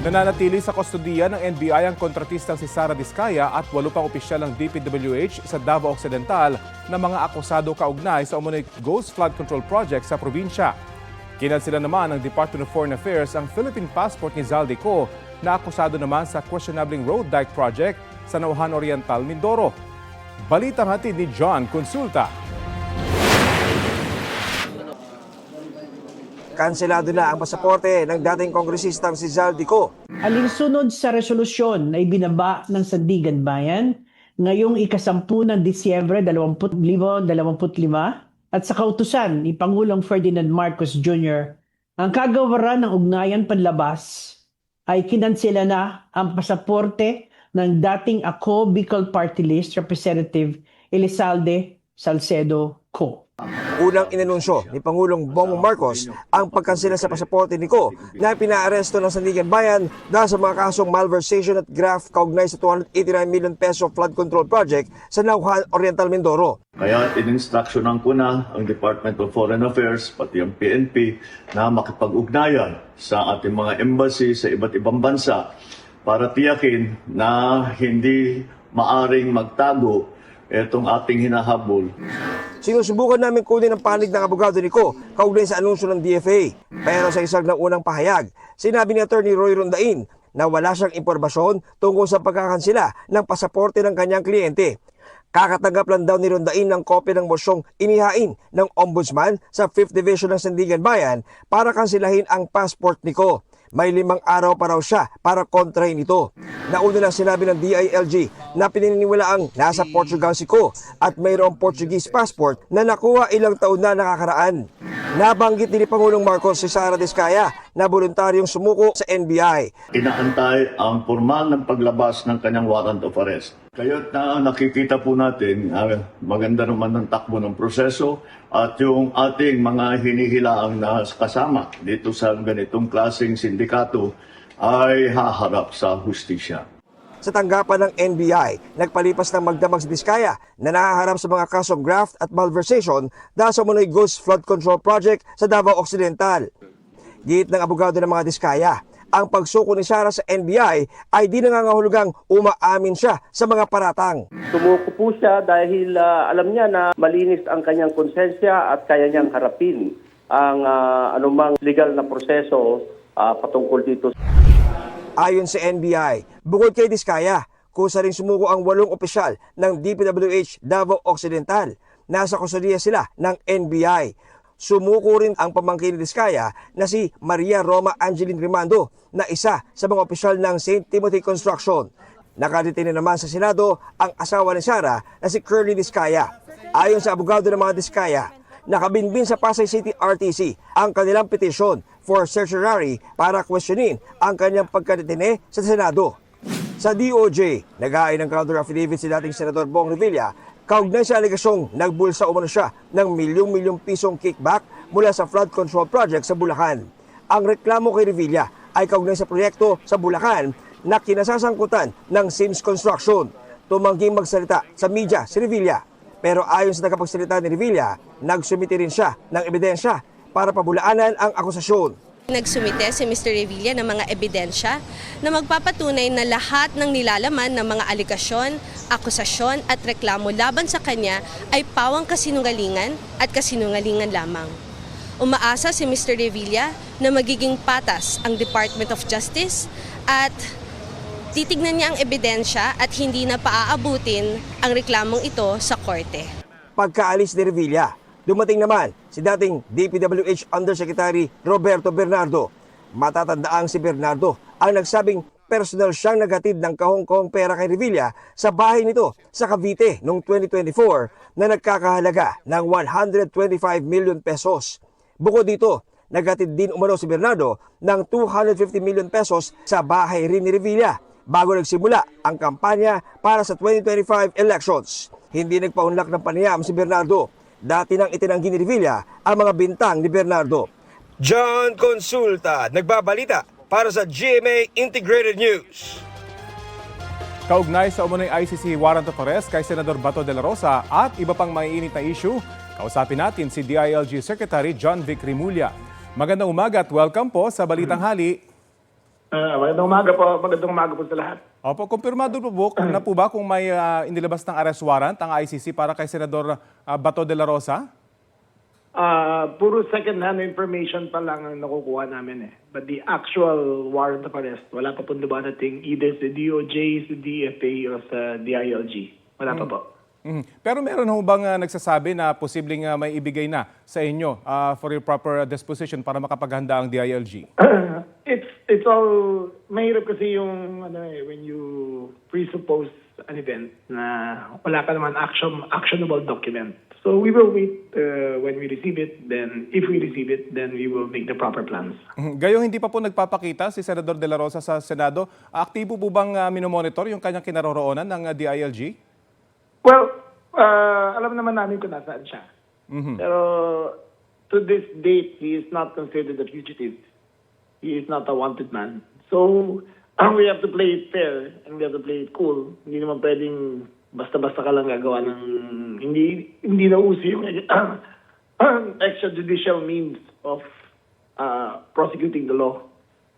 Nananatili sa kustodiya ng NBI ang kontratistang si Sara Diskaya at walo pang opisyal ng DPWH sa Davao Occidental na mga akusado kaugnay sa umunoy Ghost Flood Control Project sa probinsya. Kinansila naman ng Department of Foreign Affairs ang Philippine passport ni Zaldico na akusado naman sa questionabling road dike project sa Nauhan Oriental, Mindoro. Balitang hatid ni John Consulta. Kanselado na ang pasaporte ng dating kongresistang si Zaldico. Alinsunod sa resolusyon na ibinaba ng Sandigan Bayan ngayong ikasampu ng Disyembre 2025 at sa kautusan ni Pangulong Ferdinand Marcos Jr., ang kagawaran ng ugnayan panlabas ay kinansela na ang pasaporte ng dating ako Bicol Party List Representative Elizalde Salcedo Co. Unang inanunsyo ni Pangulong Bongbong Marcos ang pagkansela sa pasaporte ni Ko na pinaaresto ng Sandigan Bayan dahil sa mga kasong malversation at graft kaugnay sa 289 million peso flood control project sa Nauhan Oriental Mindoro. Kaya in-instructionan ko na ang Department of Foreign Affairs, pati ang PNP, na makipag-ugnayan sa ating mga embassy sa iba't ibang bansa para tiyakin na hindi maaring magtago itong ating hinahabol. Sinusubukan namin kunin ang panig ng abogado ni Ko kaugnay sa anunsyo ng DFA. Pero sa isang ng unang pahayag, sinabi ni Attorney Roy Rondain na wala siyang impormasyon tungkol sa pagkakansila ng pasaporte ng kanyang kliyente. Kakatanggap lang daw ni Rondain ng kopya ng mosyong inihain ng Ombudsman sa 5th Division ng Sandigan Bayan para kansilahin ang passport ni Ko. May limang araw pa raw siya para kontrahin ito. Nauna na sinabi ng DILG na pininiwala ang nasa Portugal si Ko at mayroong Portuguese passport na nakuha ilang taon na nakakaraan. Nabanggit din ni Pangulong Marcos si Sara Diskaya na voluntaryong sumuko sa NBI. Inaantay ang formal ng paglabas ng kanyang warrant of arrest. Kayo't na nakikita po natin, ah, maganda naman ng takbo ng proseso at yung ating mga hinihilaang na kasama dito sa ganitong klaseng sindikato ay haharap sa hustisya. Sa tanggapan ng NBI, nagpalipas ng magdamag si Diskaya na nahaharap sa mga kasong graft at malversation dahil sa Munoy Ghost Flood Control Project sa Davao Occidental. Git ng abogado ng mga Diskaya, ang pagsuko ni Sara sa NBI ay di nangangahulugang umaamin siya sa mga paratang. Sumuko po siya dahil ah, alam niya na malinis ang kanyang konsensya at kaya niyang harapin ang ah, anumang legal na proseso ah, patungkol dito. Ayon sa NBI, bukod kay Diskaya, kusa rin sumuko ang walong opisyal ng DPWH Davao Occidental. Nasa kusodiya sila ng NBI. Sumuko rin ang pamangkin ni Diskaya na si Maria Roma Angeline Rimando na isa sa mga opisyal ng St. Timothy Construction. Nakadetine naman sa Senado ang asawa ni Sara na si Curly Diskaya. Ayon sa abogado ng mga Diskaya, nakabinbin sa Pasay City RTC ang kanilang petisyon for certiorari para questionin ang kanyang pagkadetine sa Senado. Sa DOJ, nag-aay ng counter affidavit si dating Senador Bong Revilla kaugnay sa alegasyong nagbulsa umano siya ng milyong-milyong pisong kickback mula sa flood control project sa Bulacan. Ang reklamo kay Revilla ay kaugnay sa proyekto sa Bulacan na kinasasangkutan ng Sims Construction. Tumangging magsalita sa media si Revilla. Pero ayon sa tagapagsalita ni Revilla, nagsumiti rin siya ng ebidensya para pabulaanan ang akusasyon. Nagsumite si Mr. Revilla ng mga ebidensya na magpapatunay na lahat ng nilalaman ng mga aligasyon, akusasyon at reklamo laban sa kanya ay pawang kasinungalingan at kasinungalingan lamang. Umaasa si Mr. Revilla na magiging patas ang Department of Justice at titignan niya ang ebidensya at hindi na paaabutin ang reklamong ito sa korte. Pagkaalis ni Revilla, dumating naman si dating DPWH Undersecretary Roberto Bernardo. Matatandaang si Bernardo ang nagsabing personal siyang naghatid ng kahong-kahong pera kay Revilla sa bahay nito sa Cavite noong 2024 na nagkakahalaga ng 125 million pesos. Bukod dito, naghatid din umano si Bernardo ng 250 million pesos sa bahay rin ni Revilla bago nagsimula ang kampanya para sa 2025 elections. Hindi nagpaunlak ng panayam si Bernardo. Dati nang itinanggi ni Revilla ang mga bintang ni Bernardo. John Consulta, nagbabalita para sa GMA Integrated News. Kaugnay sa umunoy ICC warrant of arrest kay Senador Bato de la Rosa at iba pang maiinit na issue, kausapin natin si DILG Secretary John Vic Rimulya. Magandang umaga at welcome po sa Balitang Hali. Ah, magandang umaga po. Magandang umaga po sa lahat. Opo, kumpirmado po, po na po ba kung may ah, inilabas ng arrest warrant ang ICC para kay Senador ah, Bato de la Rosa? Ah, puro second-hand information pa lang ang nakukuha namin eh. But the actual warrant of arrest, wala pa po dumadating either sa DOJ, sa DFA, o sa DILG. Wala pa po. Mhm. Pero meron ho bang ah, nagsasabi na posibleng ah, may ibigay na sa inyo ah, for your proper disposition para makapaghanda ang DILG? it's all mahirap kasi yung ano eh when you presuppose an event na wala ka naman action actionable document. So we will wait uh, when we receive it. Then if we receive it, then we will make the proper plans. Mhm. Gayong hindi pa po nagpapakita si Senador de la Rosa sa Senado, aktibo po bang ah, minomonitor yung kanyang kinaroroonan ng ah, DILG? Well, uh, alam naman namin kung nasaan siya. Pero to this date, he is not considered a fugitive. He is not a wanted man. So, we have to play it fair and we have to play it cool. Hindi naman pwedeng basta-basta ka lang gagawa ng hindi hindi na uso yung extrajudicial means of uh, prosecuting the law.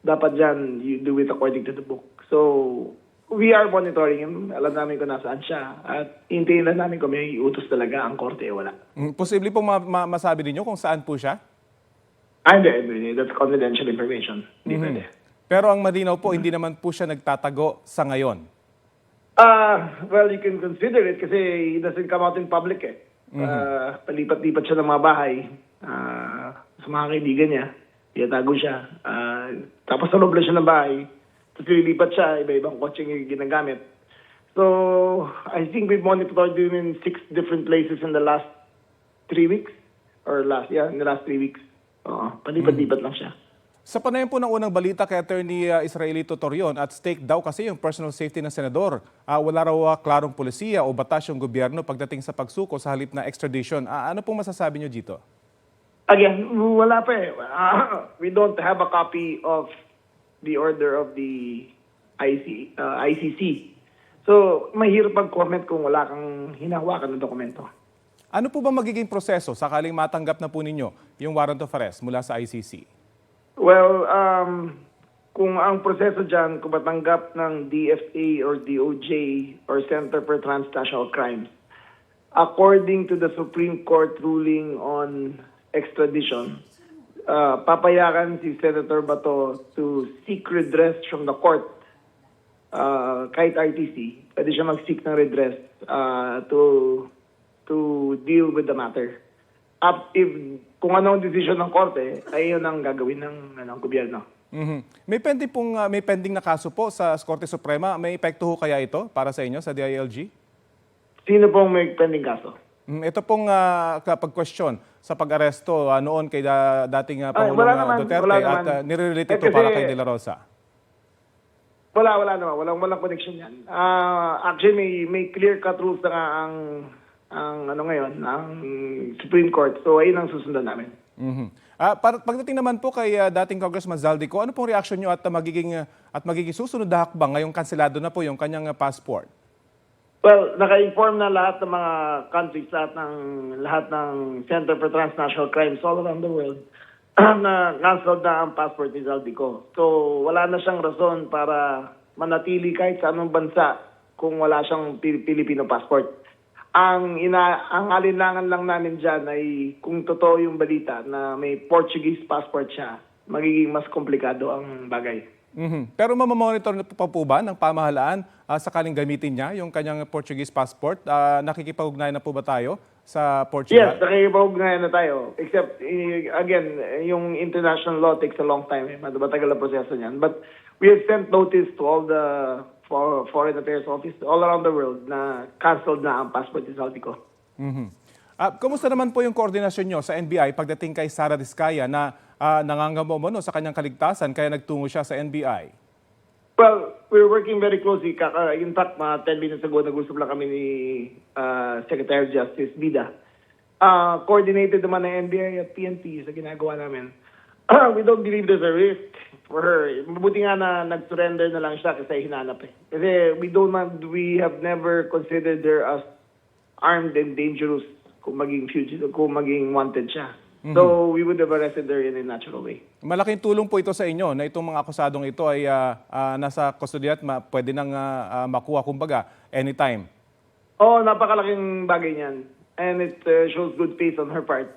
Dapat dyan, you do it according to the book. So, we are monitoring him. Alam namin kung nasaan siya. At hintayin lang namin kung may utos talaga ang korte wala. Mhm. Posible pong ma- ma- masabi ninyo kung saan po siya? Ah, hindi, hindi. That's confidential information. Hindi pwede. Pero ang malinaw po, hindi naman po siya nagtatago sa ngayon. Ah, well, you can consider it kasi he doesn't come out in public eh. Ah, palipat-lipat siya ng mga bahay ah, sa mga kaibigan niya. Tinatago siya. Ah, tapos sa loob lang siya ng bahay. Tapos lilipat siya, iba-ibang kotse yung ginagamit. So, I think we've monitored him in six different places in the last three weeks. Or last, yeah, in the last three weeks. Oo, palipat-lipat lang siya. Sa panayam po ng unang balita kay Attorney uh, Israelito Torion, at stake daw kasi yung personal safety ng senador. Ah, wala raw ah, klarong polisiya o batas yung gobyerno pagdating sa pagsuko sa halip na extradition. Ah, ano pong masasabi nyo dito? Again, wala pa eh. Ah, we don't have a copy of the order of the IC, uh, ICC. So, mahirap mag-comment kung wala kang hinahawakan ng dokumento. Ano po ba magiging proseso sakaling matanggap na po ninyo yung warrant of arrest mula sa ICC? Well, um, kung ang proseso dyan, kung matanggap ng DFA or DOJ or Center for Transnational Crimes, according to the Supreme Court ruling on extradition, uh, papayagan si Senator Bato to seek redress from the court uh, kahit RTC, pwede siya mag-seek ng redress uh, to to deal with the matter. Up if kung ano ang decision ng korte, ay yun ang gagawin ng ano, gobyerno. Mhm. May pending pong ah, may pending na kaso po sa Korte Suprema. May epekto ho kaya ito para sa inyo sa DILG? Sino pong may pending kaso? Mm, Ito pong uh, kapag-question sa pag-aresto ah, noon kay da- dating ah, Ay, Pangulong ah, naman, Duterte wala at uh, nire-relate Eh, ito para kay De La Rosa. Wala, wala naman. Walang, walang connection yan. Ah, actually, may, may clear-cut rules na nga ang, ang ano ngayon, ang Supreme Court. So, ayun ang susundan namin. Mhm. Ah, para, pagdating naman po kay ah, dating Congressman Zaldico, ano pong reaction nyo at ah, magiging ah, at magiging susunod na hakbang ngayong kanselado na po yung kanyang ah, passport? Well, naka-inform na lahat ng mga countries, lahat ng lahat ng Center for Transnational Crimes all around the world na cancelled na ang passport ni Zaldico. So, wala na siyang rason para manatili kahit sa anong bansa kung wala siyang Pil- Filipino passport. Ang ina ang alinlangan lang namin diyan ay kung totoo yung balita na may Portuguese passport siya, magiging mas komplikado ang bagay. Mhm. Pero mamamonitor na pa po ba ng pamahalaan ah, sakaling gamitin niya yung kanyang Portuguese passport? Ah, nakikipag-ugnayan na po ba tayo sa Yes, Portugal? nakikipag-ugnayan na tayo. Except, eh, again, yung international law takes a long time. Eh. Matagal ang proseso niyan. But we have sent notice to all the for, foreign affairs office all around the world na cancelled na ang passport ni Saltico. Mhm. Ah, kumusta naman po yung koordinasyon nyo sa NBI pagdating kay Sara Diskaya na uh, nangangamo sa kanyang kaligtasan kaya nagtungo siya sa NBI? Well, we're working very closely. Kaka, in fact, mga 10 minutes ago, nag-usap lang kami ni uh, Secretary of Justice Bida. Uh, coordinated naman ng NBI at PNP sa ginagawa namin. we don't believe there's a risk for her. Mabuti nga na nag-surrender na lang siya kasi hinanap eh. Kasi we don't want- we have never considered her as armed and dangerous kung maging fugitive, kung maging wanted siya. So we would have arrested her in a natural way. Malaking tulong po ito sa inyo na itong mga akusadong ito ay ah, ah, nasa kustodiya at ma- pwede nang ah, ah, makuha kumbaga anytime. Oh, napakalaking bagay niyan. And it uh, shows good faith on her part.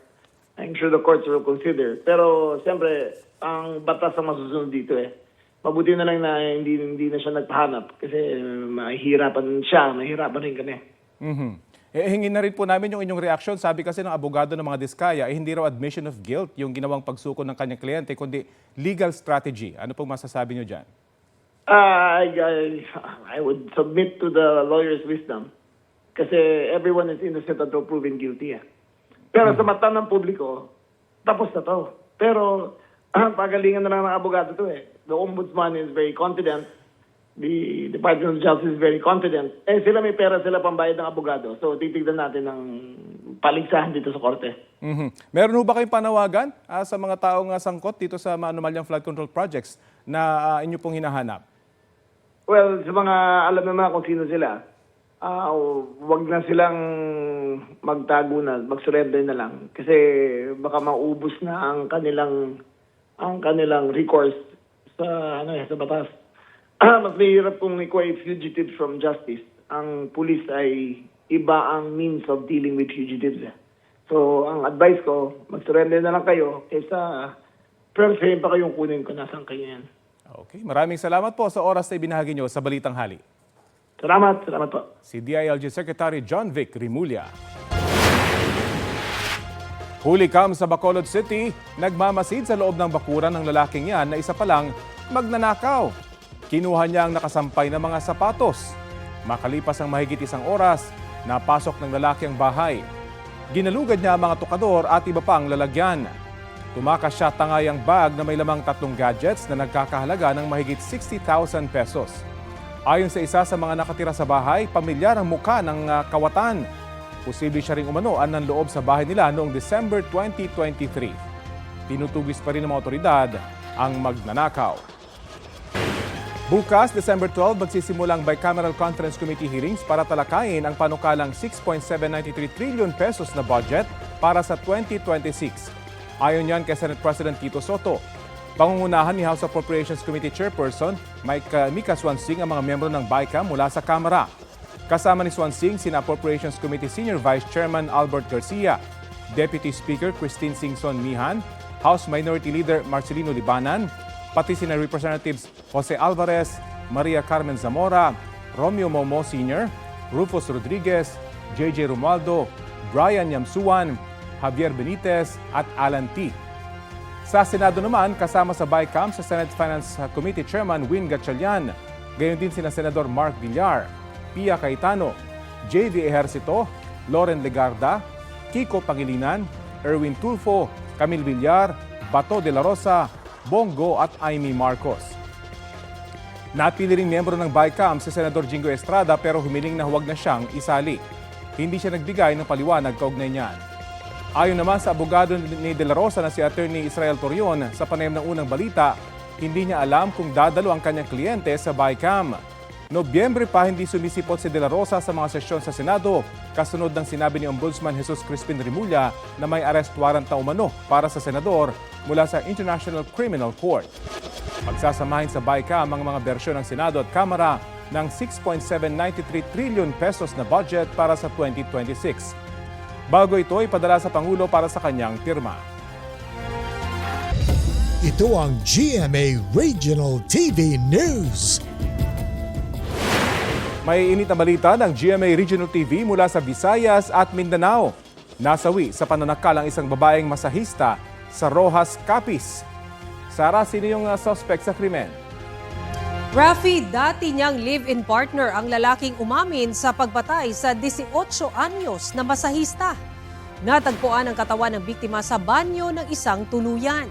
I'm sure the courts will consider. Pero siyempre, ang batas ang masusunod dito eh. Mabuti na lang na hindi, hindi na siya nagpahanap kasi mahihirapan siya, mahihirapan rin kami. Mhm. Eh, hingin na rin po namin yung inyong reaksyon. Sabi kasi ng abogado ng mga diskaya, eh, hindi raw admission of guilt yung ginawang pagsuko ng kanyang kliyente, kundi legal strategy. Ano pong masasabi nyo dyan? Ah, I, I, I would submit to the lawyer's wisdom kasi everyone is innocent until proven guilty. Eh. Pero sa mata ng publiko, tapos na to. Pero ah, pagalingan na lang ng abogado to eh. The ombudsman is very confident. The Department of Justice is very confident. Eh sila may pera, sila pambayad ng abogado. So titignan natin ng paligsahan dito sa korte. Mhm. Meron ho ba kayong panawagan ah, sa mga taong ah, sangkot dito sa mga anomalyang flood control projects na ah, inyo pong hinahanap? Well, sa mga alam naman kung sino sila, ah wag na silang magtago na, mag-surrender na lang. Kasi baka maubos na ang kanilang ang kanilang recourse sa ano eh, sa batas. Ah, mas mahirap kung ikaw ay fugitive from justice. Ang police ay iba ang means of dealing with fugitives. Eh. So, ang advice ko, mag-surrender na lang kayo kaysa sabihin pa kayong kunin ko nasaan kayo yan. Okay, maraming salamat po sa oras na ibinahagi nyo sa Balitang Hali. Salamat, salamat po. Si DILG Secretary John Vic Rimulya. Huli kam sa Bacolod City, nagmamasid sa loob ng bakuran ng lalaking yan na isa pa lang magnanakaw. Kinuha niya ang nakasampay na mga sapatos. Makalipas ang mahigit isang oras, napasok ng lalaki ang bahay. Ginalugad niya ang mga tukador at iba pang lalagyan. Tumakas siya tangay ang bag na may lamang tatlong gadgets na nagkakahalaga ng mahigit 60,000 pesos. Ayon sa isa sa mga nakatira sa bahay, pamilyar ang mukha ng ah, kawatan. Posible siya ring umano ang loob sa bahay nila noong December 2023. Tinutugis pa rin ng mga otoridad ang magnanakaw. Bukas, December 12, magsisimulang bicameral conference committee hearings para talakayin ang panukalang 6.793 trillion pesos na budget para sa 2026. Ayon yan kay Senate President Tito Soto. Pangungunahan ni House Appropriations Committee Chairperson Mike, uh, Mika Swansing ang mga miyembro ng BICAM mula sa Kamara. Kasama ni Swansing sina Appropriations Committee Senior Vice Chairman Albert Garcia, Deputy Speaker Christine Singson Mihan, House Minority Leader Marcelino Libanan, pati sina Representatives Jose Alvarez, Maria Carmen Zamora, Romeo Momo Sr., Rufus Rodriguez, JJ Romualdo, Brian Yamsuan, Javier Benitez at Alan T. Sa Senado naman, kasama sa BICAM sa Senate Finance Committee Chairman Win Gatchalian, gayon din sina Senador Mark Villar, Pia Cayetano, JV Ejercito, Loren Legarda, Kiko Pangilinan, Erwin Tulfo, Camille Villar, Bato de la Rosa, Bongo at Amy Marcos. Napili ring miyembro ng BICAM si Senador Jingo Estrada pero humiling na huwag na siyang isali. Hindi siya nagbigay ng paliwanag kaugnay niyan. Ayon naman sa abogado ni De La Rosa na si Attorney Israel Torion sa panayam ng unang balita, hindi niya alam kung dadalo ang kanyang kliyente sa BICAM. Nobyembre pa hindi sumisipot si De La Rosa sa mga sesyon sa Senado, kasunod ng sinabi ni Ombudsman Jesus Crispin Rimulya na may arrest warrant na umano para sa senador mula sa International Criminal Court. Pagsasamahin sa BICAM ang mga bersyon ng Senado at Kamara ng 6.793 trillion pesos na budget para sa 2026. Bago ito, ipadala sa Pangulo para sa kanyang pirma. Ito ang GMA Regional TV News. May init na balita ng GMA Regional TV mula sa Visayas at Mindanao. Nasawi sa pananakal ang isang babaeng masahista sa Rojas, Capiz. Sara, sino yung uh, suspect sa krimen? Rafi, dati niyang live-in partner ang lalaking umamin sa pagpatay sa 18 anyos na masahista. Natagpuan ang katawan ng biktima sa banyo ng isang tuluyan.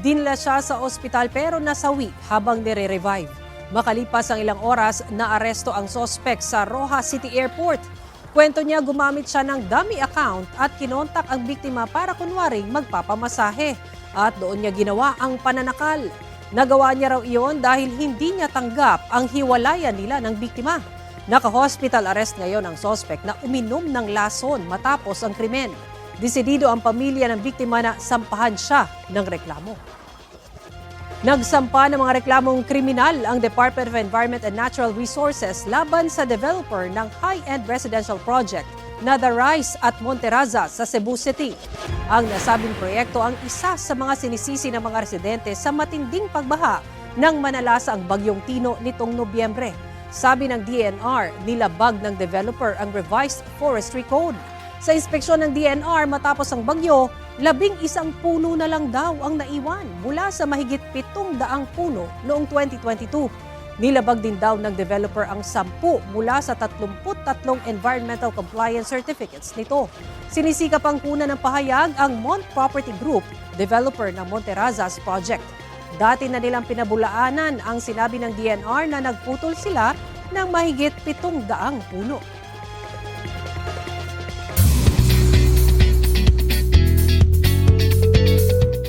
Dinla siya sa ospital pero nasawi habang nire-revive. Makalipas ang ilang oras, naaresto ang sospek sa Rojas City Airport. Kwento niya gumamit siya ng dummy account at kinontak ang biktima para kunwaring magpapamasahe. At doon niya ginawa ang pananakal. Nagawa niya raw iyon dahil hindi niya tanggap ang hiwalayan nila ng biktima. Naka-hospital arrest ngayon ang sospek na uminom ng lason matapos ang krimen. Desidido ang pamilya ng biktima na sampahan siya ng reklamo. Nagsampa ng mga reklamong kriminal ang Department of Environment and Natural Resources laban sa developer ng high-end residential project na The Rise at Monteraza sa Cebu City. Ang nasabing proyekto ang isa sa mga sinisisi ng mga residente sa matinding pagbaha nang manalasa ang bagyong Tino nitong Nobyembre. Sabi ng DNR, nilabag ng developer ang revised forestry code. Sa inspeksyon ng DNR matapos ang bagyo, labing isang puno na lang daw ang naiwan mula sa mahigit pitong daang puno noong 2022. Nilabag din daw ng developer ang sampu mula sa 33 environmental compliance certificates nito. Sinisikap ang kuna ng pahayag ang Mont Property Group, developer ng Monterazas project. Dati na nilang pinabulaanan ang sinabi ng DNR na nagputol sila ng mahigit pitong daang puno.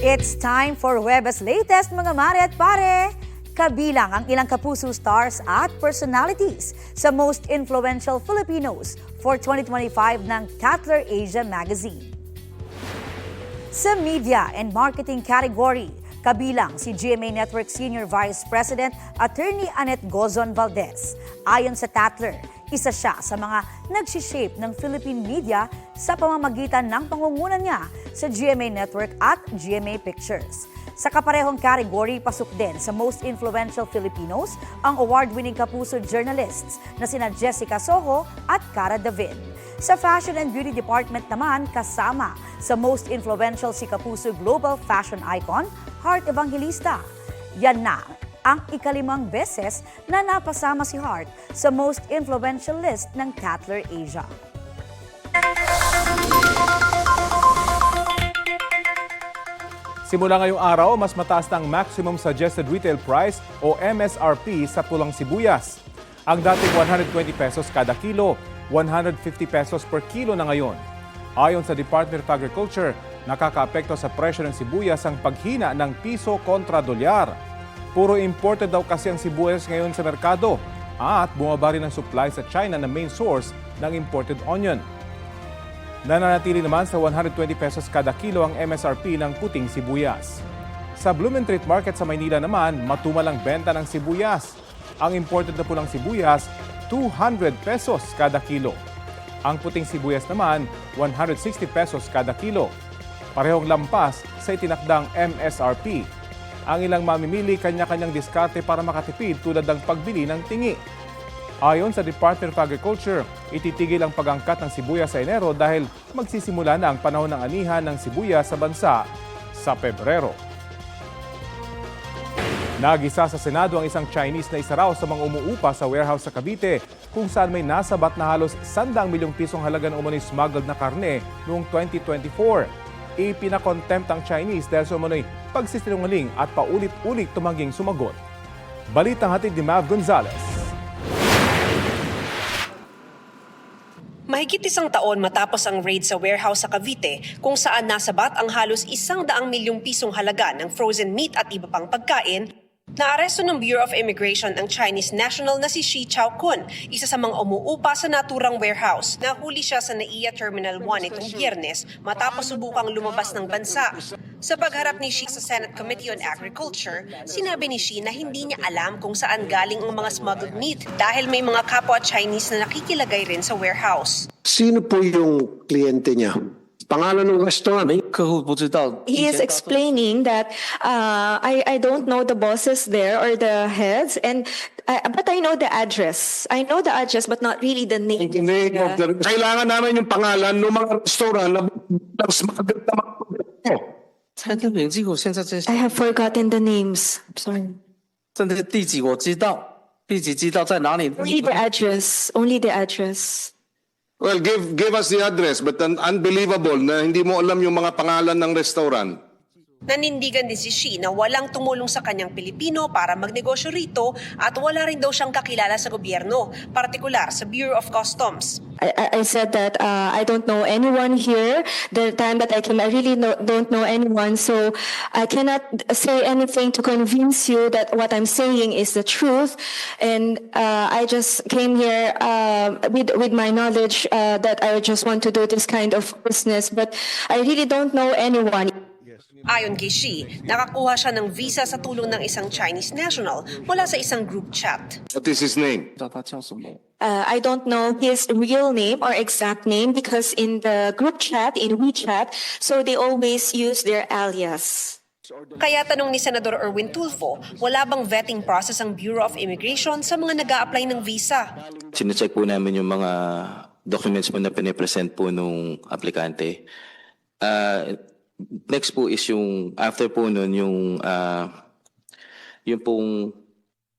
It's time for Webes latest mga mare at pare. Kabilang ang ilang kapuso stars at personalities sa most influential Filipinos for 2025 ng Tatler Asia Magazine. Sa media and marketing category, kabilang si GMA Network Senior Vice President Attorney Annette Gozon Valdez. Ayon sa Tatler, isa siya sa mga nagsishape ng Philippine media sa pamamagitan ng pangungunan niya sa GMA Network at GMA Pictures. Sa kaparehong category, pasok din sa most influential Filipinos ang award-winning kapuso journalists na sina Jessica Soho at Cara David. Sa Fashion and Beauty Department naman, kasama sa most influential si Kapuso Global Fashion Icon, Heart Evangelista. Yan na ang ikalimang beses na napasama si Hart sa most influential list ng Tatler Asia. Simula ngayong araw, mas mataas na maximum suggested retail price o MSRP sa pulang sibuyas. Ang dating 120 pesos kada kilo, 150 pesos per kilo na ngayon. Ayon sa Department of Agriculture, nakakaapekto sa presyo ng sibuyas ang paghina ng piso kontra dolyar. Puro imported daw kasi ang sibuyas ngayon sa merkado at bumaba rin ang supply sa China na main source ng imported onion. Nananatili naman sa 120 pesos kada kilo ang MSRP ng puting sibuyas. Sa Blumentritt Market sa Maynila naman, matumal ang benta ng sibuyas. Ang imported na pulang sibuyas, 200 pesos kada kilo. Ang puting sibuyas naman, 160 pesos kada kilo. Parehong lampas sa itinakdang MSRP. Ang ilang mamimili kanya-kanyang diskarte para makatipid tulad ng pagbili ng tingi. Ayon sa Department of Agriculture, ititigil ang pag-angkat ng sibuyas sa Enero dahil magsisimula na ang panahon ng anihan ng sibuyas sa bansa sa Pebrero. Nagisa sa Senado ang isang Chinese na isa raw sa mga umuupa sa warehouse sa Cavite kung saan may nasabat na halos 100 milyong pisong halaga ng umano'y smuggled na karne noong 2024. Ipinakontempt ang Chinese dahil sa umano'y pagsisinungaling at paulit-ulit tumangging sumagot. Balitang hatid ni Mav Gonzalez. Mahigit isang taon matapos ang raid sa warehouse sa Cavite kung saan nasabat ang halos isang daang milyong pisong halaga ng frozen meat at iba pang pagkain, naaresto ng Bureau of Immigration ang Chinese national na si Shi Chaokun, isa sa mga umuupa sa naturang warehouse. Nahuli siya sa NAIA Terminal 1 itong biyernes matapos subukang lumabas ng bansa. Sa pagharap ni Shi sa Senate Committee on Agriculture, sinabi ni Shi na hindi niya alam kung saan galing ang mga smuggled meat dahil may mga kapwa Chinese na nakikilagay rin sa warehouse. Sino po yung kliyente niya? Pangalan ng restaurant? He is explaining that uh, I I don't know the bosses there or the heads, and uh, but I know the address. I know the address, but not really the name. The name of the- Kailangan namin yung pangalan ng mga restaurant na ng smuggled na mga produkto. I have forgotten the names. Sorry. 这个地址我知道，地址知道在哪里。 Only the address. Only the address. Well, give give us the address but un- unbelievable na hindi mo alam yung mga pangalan ng restaurant. Nanindigan din si Shi na walang tumulong sa kanyang Pilipino para magnegosyo rito at wala rin daw siyang kakilala sa gobyerno, partikular sa Bureau of Customs. I- I said that uh, I don't know anyone here. The time that I came, I really no, don't know anyone, so I cannot say anything to convince you that what I'm saying is the truth. And uh, I just came here uh, with with my knowledge uh, that I just want to do this kind of business, but I really don't know anyone. Ayon kay Shi, nakakuha siya ng visa sa tulong ng isang Chinese national mula sa isang group chat. What is his name? Uh, I don't know his real name or exact name because in the group chat, in WeChat, so they always use their alias. Kaya tanong ni Senador Erwin Tulfo, wala bang vetting process ang Bureau of Immigration sa mga nag apply ng visa? Sinecheck po namin yung mga documents po na pinipresent po nung aplikante. Uh, next po is yung, after po nun, yung, uh, yung pong,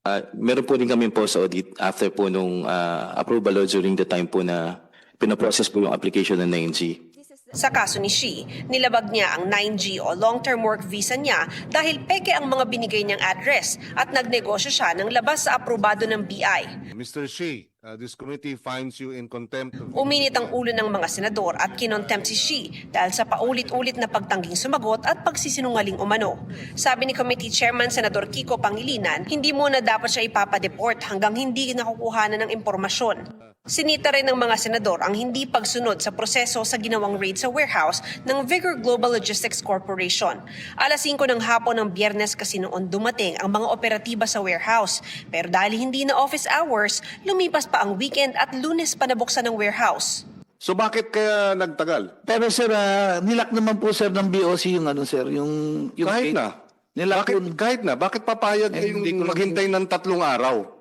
uh, meron po rin kami po sa audit after po nung uh, approval during the time po na pinaprocess po yung application ng 9G. Sa kaso ni Shi, nilabag niya ang 9G o long-term work visa niya dahil peke ang mga binigay niyang address at nagnegosyo siya ng labas sa aprobado ng BI. Mr. Shi, uh, this committee finds you in contempt of Uminit ang ulo ng mga senador at kinontempt si Shi dahil sa paulit-ulit na pagtangging sumagot at pagsisinungaling umano. Sabi ni Committee Chairman Senador Kiko Pangilinan, hindi muna dapat siya ipapadeport hanggang hindi nakukuhanan ng impormasyon. Sinita rin ng mga senador ang hindi pagsunod sa proseso sa ginawang raid sa warehouse ng Vigor Global Logistics Corporation. Alas 5 ng hapon ng biyernes kasi noon dumating ang mga operatiba sa warehouse. Pero dahil hindi na office hours, lumipas pa ang weekend at lunes pa nabuksan ng warehouse. So bakit kaya nagtagal? Pero sir, ah, nilak naman po sir ng BOC yung ano sir, yung... yung Kahit na. Nilak Bakit, kahit na, bakit papayag Eh, kayong maghintay ng tatlong araw?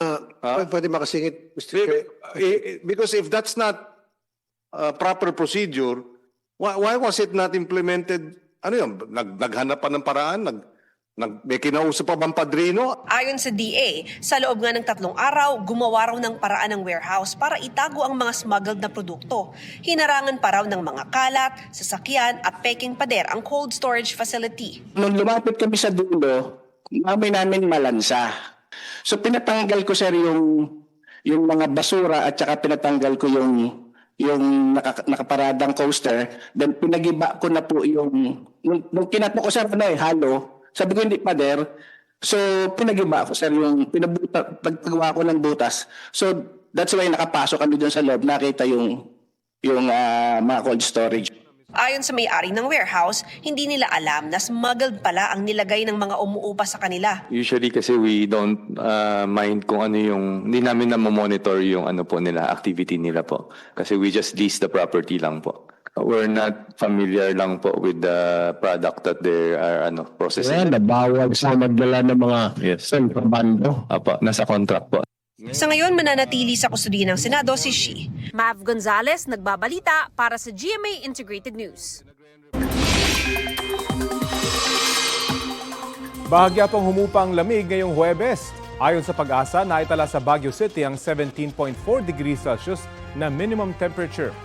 Uh, Pwede makasingit, Mr. Chair. Be- eh, Because if that's not a proper procedure, why, why was it not implemented? Ano yun? Nag, naghanap pa ng paraan? Nag, nag, may kinausap pa bang padrino? Ayon sa DA, sa loob nga ng tatlong araw, gumawa raw ng paraan ng warehouse para itago ang mga smuggled na produkto. Hinarangan pa raw ng mga kalat, sasakyan at peking pader ang cold storage facility. Nung lumapit kami sa dulo, namin namin malansa. So pinatanggal ko sir yung yung mga basura at saka pinatanggal ko yung yung naka, nakaparadang coaster. Then pinagiba ko na po yung nung, nung kinato ko sir ano eh halo. Sabi ko hindi pader. So pinagiba ko sir yung pinabuta pagpagawa ko ng butas. So that's why nakapasok kami doon sa loob nakita yung yung ah, mga cold storage. Ayon sa may-ari ng warehouse, hindi nila alam na smuggled pala ang nilagay ng mga umuupa sa kanila. Usually kasi we don't uh, mind kung ano yung, hindi namin na monitor yung ano po nila, activity nila po. Kasi we just lease the property lang po. We're not familiar lang po with the product that they are ano, processing. Well, bawal sa magdala ng mga Yes. kontrabando. Apo, nasa contract po. Sa ngayon, mananatili sa kustudiya ng Senado si Shi. Mav Gonzalez, nagbabalita para sa GMA Integrated News. Bahagya pong humupang lamig ngayong Huwebes. Ayon sa pag-asa, naitala sa Baguio City ang 17.4 degrees Celsius na minimum temperature.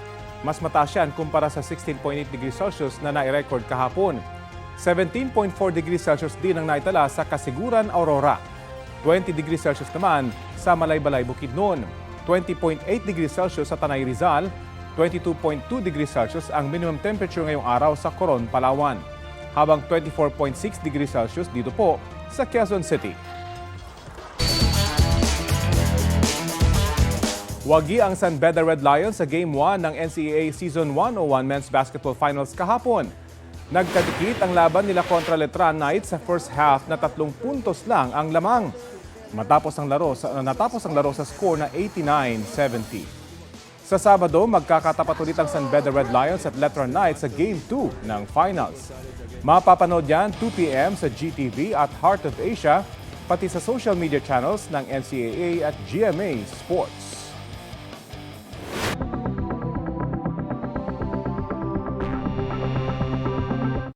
Mas mataas yan kumpara sa 16.8 degrees Celsius na nai-record kahapon. 17.4 degrees Celsius din ang naitala sa Kasiguran, Aurora. 20 degrees Celsius naman sa Malaybalay, Bukidnon. 20.8 degrees Celsius sa Tanay Rizal. 22.2 degrees Celsius ang minimum temperature ngayong araw sa Coron, Palawan. Habang 24.6 degrees Celsius dito po sa Quezon City. Wagi ang San Beda Red Lions sa Game 1 ng NCAA Season 101 Men's Basketball Finals kahapon. Nagkadikit ang laban nila kontra Letran Knights sa first half na tatlong puntos lang ang lamang. Matapos ang laro sa, natapos ang laro sa score na 89-70. Sa Sabado, magkakatapat ulit ang San Beda Red Lions at Letran Knights sa Game 2 ng Finals. Mapapanood yan 2 p.m. sa GTV at Heart of Asia, pati sa social media channels ng NCAA at GMA Sports.